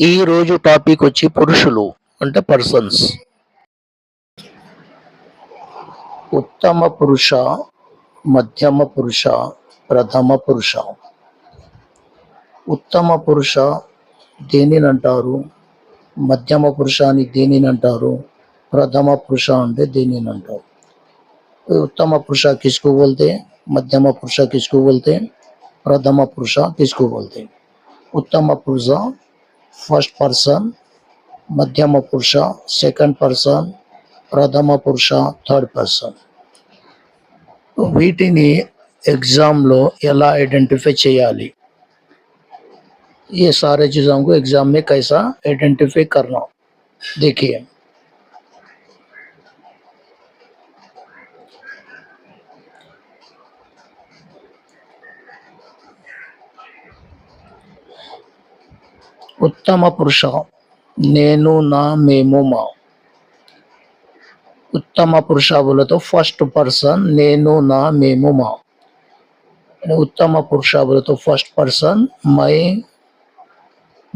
ఈ రోజు టాపిక్ వచ్చి పురుషులు అంటే పర్సన్స్ ఉత్తమ పురుష మధ్యమ పురుష ప్రథమ పురుష. ఉత్తమ పురుష దేనిని అంటారు? మధ్యమ పురుష అని దేనిని అంటారు? ప్రథమ పురుష అంటే దేనిని అంటారు? उत्तम पुरुष किसको बोलते हैं मध्यम पुरुष किसको बोलते हैं प्रथम पुरुष किसको बोलते हैं उत्तम पुरुष फर्स्ट पर्सन మధ్యమ పురుష సెకండ్ పర్సన్ ప్రథమ పురుష థర్డ్ పర్సన్ వీటిని ఎగ్జామ్లో ఎలా ఐడెంటిఫై చేయాలి ये सारे चीज़ों को एग्जाम में कैसा आइडेंटिफाई करना देखिए ఉత్తమ పురుష. నేను నా మేము మా. ఉత్తమ పురుషావులతో ఫస్ట్ పర్సన్ నేను నా మేము మా. ఉత్తమ పురుషావులతో ఫస్ట్ పర్సన్ మై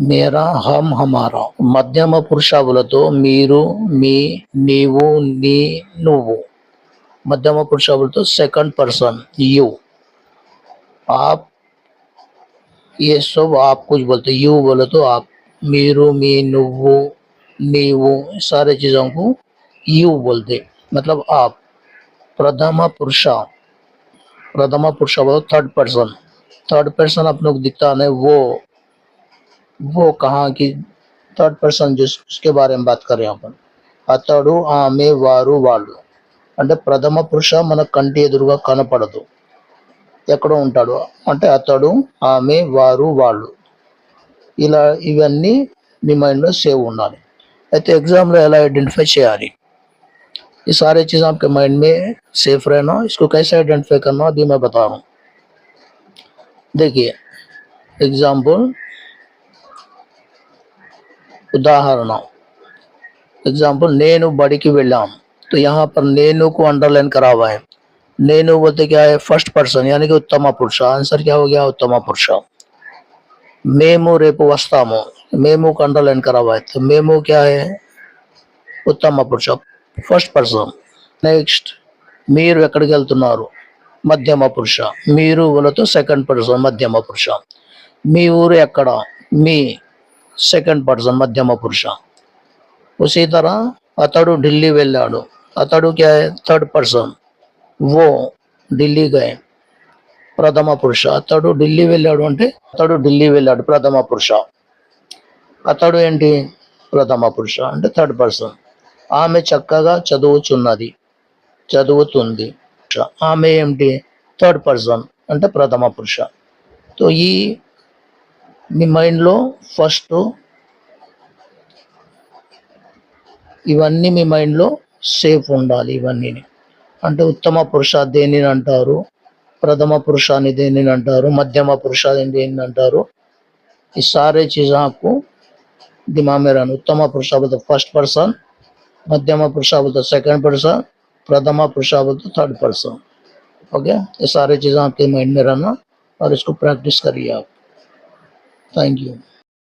మేరా హమ్ హమారా. మధ్యమ పురుషావులతో మీరు మీ నీవు నీ నువ్వు. మధ్యమ పురుషావులతో second person you AAP you आप ये सब आप कुछ बोलते यू बोले तो आप మీరు మీ నువ్వు నీవు सारे चीजों को यू बोलते मतलब आप प्रथम पुरुष प्रथम पुरुष बोलो थर्ड पर्सन थर्ड पर्सन अपने को दिखता है वो वो कहाँ की థర్డ్ పర్సన్ जिस उसके बारे में बात करें अपन అతడు ఆమె వారు వాళ్ళు అంటే ప్రథమ పురుష మన కంటి ఎదురుగా కనపడదు ఎక్కడో ఉంటాడు అంటే అతడు ఆమె వారు వాళ్ళు ఇలా ఇవన్నీ మీ మైండ్లో సేవ్ ఉండాలి అయితే ఎగ్జామ్లో ఎలా ఐడెంటిఫై చేయాలి ये सारे चीज आपके माइंड में सेफ रहना इसको कैसे आइडेंटिफाई करना अभी मैं बता रहा हूँ देखिए एग्जाम्पल ఉదాహరణ एग्जाम्पल నేను బడికి వెళ్ళాం तो यहाँ पर नेनु को अंडरलाइन करा हुआ है नेनु बोलते क्या है फर्स्ट पर्सन यानी कि उत्तम पुरुष आंसर क्या हो गया उत्तम पुरुष మేము రేపు వస్తాము మేము को अंडरलाइन करा हुआ है तो మేము क्या है ఉత్తమ పురుష ఫస్ట్ పర్సన్ నెక్స్ట్ మీరు ఎక్కడికి వెళ్తున్నారు మధ్యమ పురుష మీరు వాళ్ళతో సెకండ్ పర్సన్ మధ్యమ పురుష మీ ఊరు ఎక్కడ మీ సెకండ్ పర్సన్ మధ్యమ పురుష ఉసీ तरह అతడు ఢిల్లీ వెళ్ళాడు అతడు క్యా है థర్డ్ పర్సన్ वो ఢిల్లీ గए ప్రథమ పురుష. అతడు ఢిల్లీ వెళ్ళాడు అంటే అతడు ఢిల్లీ వెళ్ళాడు ప్రథమ పురుష. అతడు ఏంటి? ప్రథమ పురుష అంటే థర్డ్ పర్సన్ ఆమె చక్కగా చదువుచున్నది చదువుతుంది. ఆమె ఏమిటి థర్డ్ పర్సన్ అంటే ప్రథమ పురుష. సో ఈ మీ మైండ్లో ఫస్ట్ ఇవన్నీ మీ మైండ్లో సేఫ్ ఉండాలి ఇవన్నీ అంటే ఉత్తమ పురుష దేనిని అంటారు ప్రథమ పురుషాన్ని దేనిని అంటారు మధ్యమ పురుషాన్ని దేనిని అంటారు ఈ సారే చీజ్ आपको दिमाग में रहना उत्तम पुरुष बोलते फर्स्ट पर्सन मध्यम पुरुष बोलते सेकंड पर्सन प्रथम पुरुष बोलते थर्ड पर्सन ओके ये सारे चीजें आपके माइंड में रहना और इसको प्रैक्टिस करिए आप थैंक यू